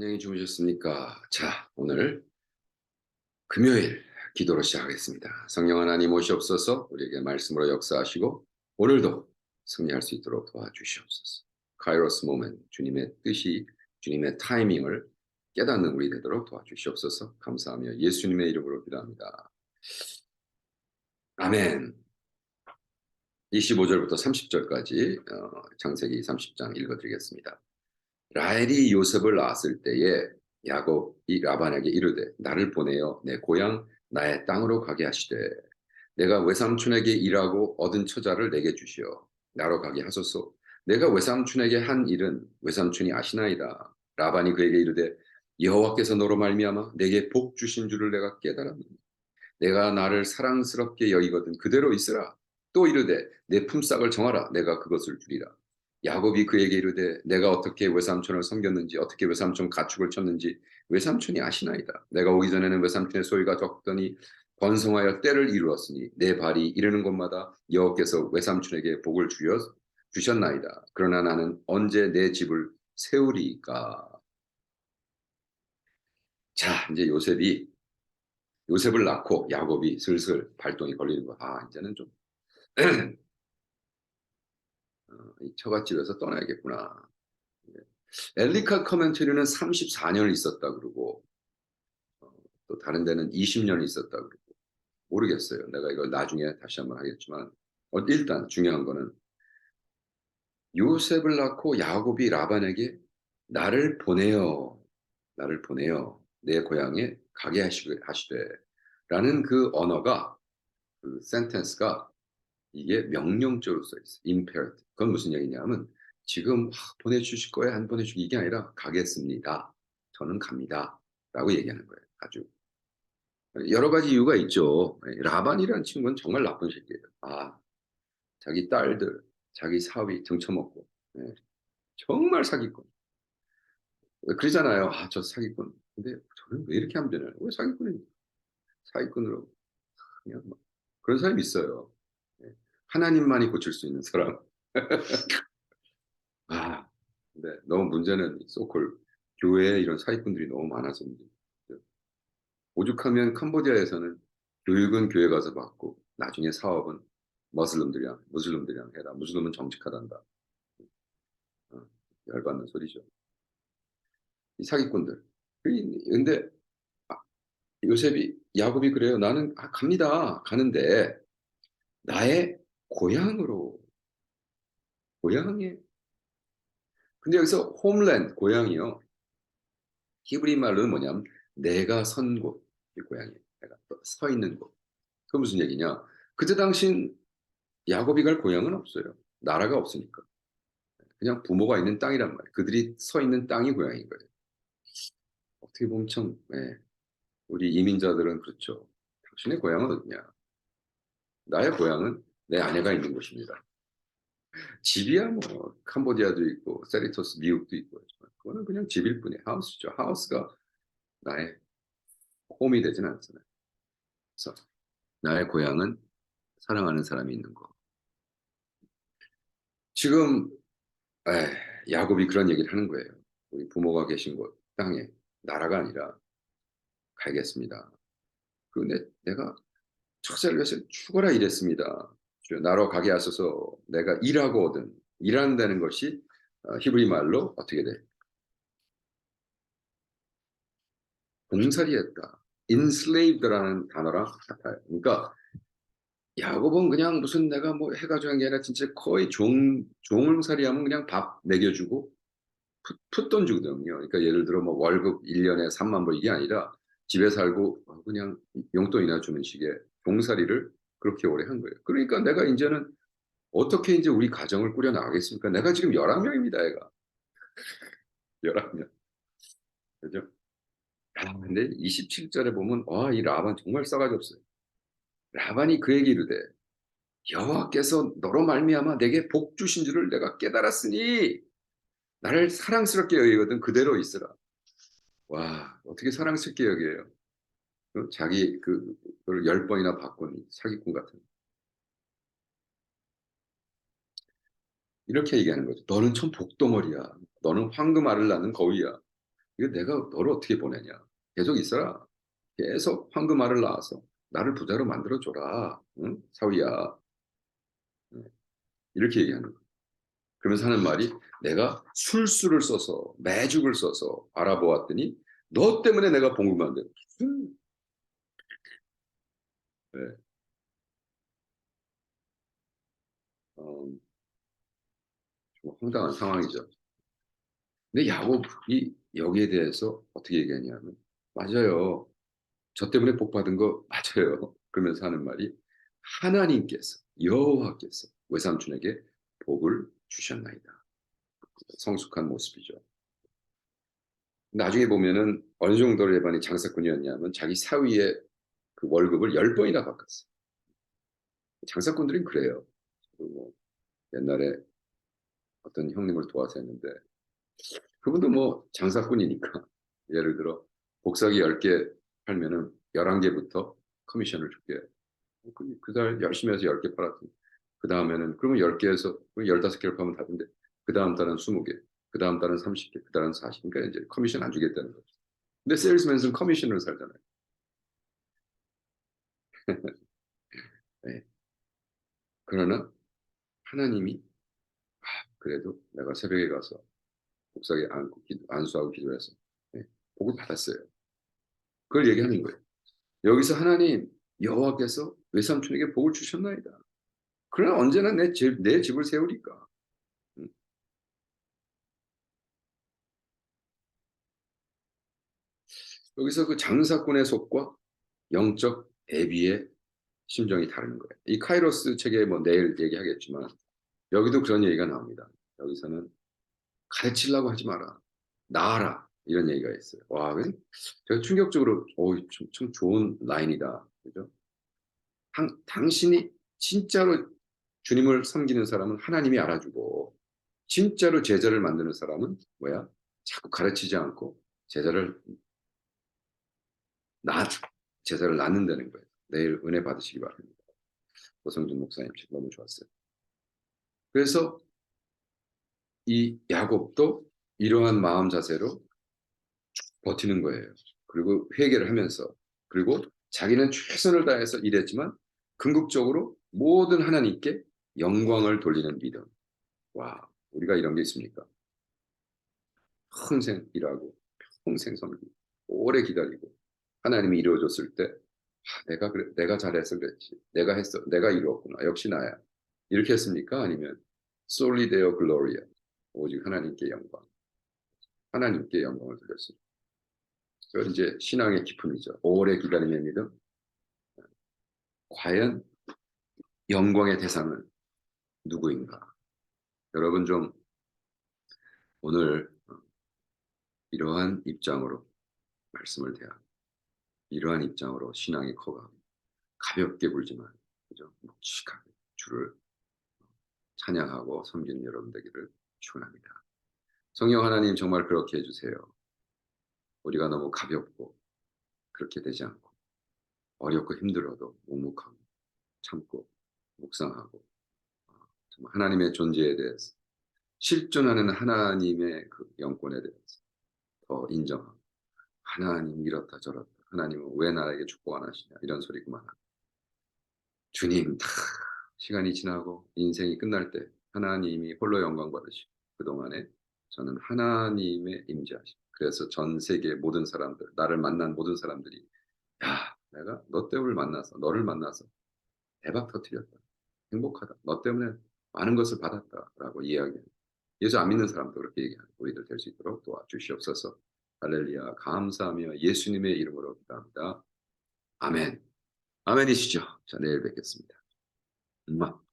안녕히 주무셨습니까? 자, 오늘 금요일 기도로 시작하겠습니다. 성령 하나님 오시옵소서 우리에게 말씀으로 역사하시고 오늘도 승리할 수 있도록 도와주시옵소서. 카이로스 모멘 주님의 뜻이 주님의 타이밍을 깨닫는 우리 되도록 도와주시옵소서. 감사하며 예수님의 이름으로 기도합니다. 아멘. 25절부터 30절까지 어, 창세기 30장 읽어드리겠습니다. 라헬이 요셉을 낳았을 때에 야곱이 라반에게 이르되 나를 보내어 내 고향 나의 땅으로 가게 하시되 내가 외삼촌에게 일하고 얻은 처자를 내게 주시어 나로 가게 하소서. 내가 외삼촌에게 한 일은 외삼촌이 아시나이다. 라반이 그에게 이르되 여호와께서 너로 말미암아 내게 복 주신 줄을 내가 깨달았노니 내가 나를 사랑스럽게 여기거든 그대로 있으라. 또 이르되 내 품삯을 정하라. 내가 그것을 주리라 야곱이 그에게 이르되 내가 어떻게 외삼촌을 섬겼는지 어떻게 외삼촌 가축을 쳤는지 외삼촌이 아시나이다. 내가 오기 전에는 외삼촌의 소유가 적더니 번성하여 때를 이루었으니 내 발이 이르는 곳마다 여호께서 외삼촌에게 복을 주여 주셨나이다. 그러나 나는 언제 내 집을 세우리까? 자, 이제 요셉이 요셉을 낳고 야곱이 슬슬 발동이 걸리는 거. 아, 이제는 좀 처갓집에서 떠나야겠구나. 예. 엘리카 커멘터리는 34년 있었다 그러고 어, 또 다른 데는 20년 있었다 그러고 모르겠어요. 내가 이걸 나중에 다시 한번 하겠지만 어, 일단 중요한 거는 요셉을 낳고 야곱이 라반에게 나를 보내요. 나를 보내요. 내 고향에 가게 하시되 라는 그 언어가 그 센텐스가 이게 명령조로 써 있어요. imperative. 그건 무슨 얘기냐면 지금 보내주실 거예요? 안 보내주기 이게 아니라 가겠습니다. 저는 갑니다. 라고 얘기하는 거예요. 아주. 여러 가지 이유가 있죠. 라반이라는 친구는 정말 나쁜 새끼예요. 아, 자기 딸들, 자기 사위 등쳐먹고 네. 정말 사기꾼. 그러잖아요. 아, 저 사기꾼. 근데 저는 왜 이렇게 하면 되나요? 왜 사기꾼이 사기꾼으로 그냥 막 그런 사람이 있어요. 하나님만이 고칠 수 있는 사람. 아, 근데 너무 문제는 소콜 교회에 이런 사기꾼들이 너무 많아서. 오죽하면 캄보디아에서는 교육은 교회 가서 받고 나중에 사업은 머슬럼들이랑 무슬림들이랑 해라. 무슬림은 정직하단다. 어, 열받는 소리죠. 이 사기꾼들. 근데 아, 요셉이 야곱이 그래요. 나는 아, 갑니다. 가는데 나의 고향으로 고향에 근데 여기서 홈랜드 고향이요. 히브리 말로는 뭐냐면 내가 선 곳, 이 고향이에요. 내가 서 있는 곳. 그 무슨 얘기냐? 그때 당신 야곱이 갈 고향은 없어요. 나라가 없으니까. 그냥 부모가 있는 땅이란 말이에요. 그들이 서 있는 땅이 고향인 거예요. 어떻게 보면 참, 네. 우리 이민자들은 그렇죠. 당신의 고향은 어디냐? 나의 고향은 내 아내가 있는 곳입니다. 집이야 뭐 캄보디아도 있고 세리토스 미국도 있고 그거는 그냥 집일 뿐이에요. 하우스죠. 하우스가 나의 홈이 되진 않잖아요. 그래서 나의 고향은 사랑하는 사람이 있는 거. 지금 에, 야곱이 그런 얘기를 하는 거예요. 우리 부모가 계신 곳 땅에 나라가 아니라 가겠습니다. 그 내, 내가 척사를 위해서 죽어라 이랬습니다. 나로 가게 하소서 내가 일하고든 일한다는 것이 어, 히브리 말로 어떻게 돼? 봉살이했다. enslaved라는 단어랑 같아요. 그러니까 야곱은 그냥 무슨 내가 뭐 해가지고 한 게 아니라 진짜 거의 종, 종살이 하면 그냥 밥 먹여주고 풋, 풋돈 주거든요. 그러니까 예를 들어 뭐 월급 1년에 3만 불 이게 아니라 집에 살고 그냥 용돈이나 주는 식의 종살이를 그렇게 오래 한 거예요. 그러니까 내가 이제는 어떻게 이제 우리 가정을 꾸려 나가겠습니까? 내가 지금 11명입니다, 애가. 11명. 그죠? 아, 근데 27절에 보면, 와, 이 라반 정말 싸가지 없어요. 라반이 그에게 이르되, 여호와께서 너로 말미암아 내게 복 주신 줄을 내가 깨달았으니, 나를 사랑스럽게 여기거든 그대로 있으라. 와, 어떻게 사랑스럽게 여겨요? 어? 자기 그, 그걸 열 번이나 바꾼 사기꾼 같은. 이렇게 얘기하는 거죠. 너는 참 복도머리야. 너는 황금 알을 낳는 거위야. 이거 내가 너를 어떻게 보내냐. 계속 있어라. 계속 황금알을 낳아서 나를 부자로 만들어 줘라. 응? 사위야. 네. 이렇게 얘기하는 거예요. 그러면서 하는 말이 내가 술수를 써서 매죽을 써서 알아보았더니 너 때문에 내가 봉급만 돼. 네. 어, 좀 황당한 상황이죠. 근데 야곱이 여기에 대해서 어떻게 얘기하냐면 맞아요. 저 때문에 복 받은 거 맞아요. 그러면서 하는 말이 하나님께서 여호와께서 외삼촌에게 복을 주셨나이다. 성숙한 모습이죠. 나중에 보면은 어느 정도로 레반이 장사꾼이었냐면 자기 사위의 그 월급을 열 번이나 바꿨어. 장사꾼들은 그래요. 저도 뭐 옛날에 어떤 형님을 도와서 했는데 그분도 뭐 장사꾼이니까 예를 들어 복사기 10개 팔면은 11개부터 커미션을 줄게. 그, 그달 열심히 해서 10개 팔았더니 그 다음에는 그러면 10개에서 15개를 팔면 다른데 그 다음 달은 20개, 그 다음 달은 30개, 그 달은 40개. 그러니까 이제 커미션 안 주겠다는 거죠. 근데 세일스맨은 커미션으로 살잖아요. 네. 그러나 하나님이 아, 그래도 내가 새벽에 가서 복사기 안고 기도, 안수하고 기도해서 네, 복을 받았어요. 그걸 얘기하는 거예요. 여기서 하나님 여호와께서 외삼촌에게 복을 주셨나이다. 그러나 언제나 내, 집, 내 집을 세우리까. 음. 여기서 그 장사꾼의 속과 영적 애비의 심정이 다른 거예요. 이 카이로스 책에 뭐 내일 얘기하겠지만 여기도 그런 얘기가 나옵니다. 여기서는 가르치려고 하지 마라. 나아라. 이런 얘기가 있어요. 와, 제가 충격적으로, 오, 참, 참 좋은 라인이다. 그죠? 당, 당신이 진짜로 주님을 섬기는 사람은 하나님이 알아주고, 진짜로 제자를 만드는 사람은 뭐야? 자꾸 가르치지 않고 제자를 낳, 제자를 낳는다는 거예요. 내일 은혜 받으시기 바랍니다. 오성준 목사님 책 너무 좋았어요. 그래서 이 야곱도 이러한 마음 자세로 버티는 거예요. 그리고 회개를 하면서 그리고 자기는 최선을 다해서 일했지만 궁극적으로 모든 하나님께 영광을 돌리는 믿음. 와, 우리가 이런 게 있습니까? 평생 일하고 평생 섬기고 오래 기다리고 하나님이 이루어졌을 때 아, 내가 그래, 내가 잘해서 그랬지. 내가 했어. 내가 이루었구나. 역시 나야. 이렇게 했습니까? 아니면 솔리 데어 글로리아. 오직 하나님께 영광. 하나님께 영광을 돌렸습니다. 그 이제 신앙의 기쁨이죠. 오래 기다림의 믿음. 과연 영광의 대상은 누구인가? 여러분 좀 오늘 이러한 입장으로 말씀을 대하 이러한 입장으로 신앙이 커가 가볍게 굴지만 그죠? 묵직하게 주를 찬양하고 섬기는 여러분 되기를 축원합니다. 성령 하나님 정말 그렇게 해주세요. 우리가 너무 가볍고 그렇게 되지 않고 어렵고 힘들어도 묵묵하고 참고 묵상하고 어, 정말 하나님의 존재에 대해서 실존하는 하나님의 그 영권에 대해서 더 인정하고 하나님 이렇다 저렇다 하나님은 왜 나에게 축복 안 하시냐? 이런 소리 그만하고 주님 다 시간이 지나고 인생이 끝날 때 하나님이 홀로 영광 받으시고 그동안에 저는 하나님의 임재하심. 그래서 전 세계 모든 사람들 나를 만난 모든 사람들이 야 내가 너 때문에 만나서 너를 만나서 대박 터뜨렸다. 행복하다. 너 때문에 많은 것을 받았다라고 이야기해요 예수 안 믿는 사람도 그렇게 얘기하는. 우리들 될 수 있도록 도와주시옵소서 할렐루야. 감사하며 예수님의 이름으로 기도합니다. 아멘. 아멘이시죠? 자 내일 뵙겠습니다. 음악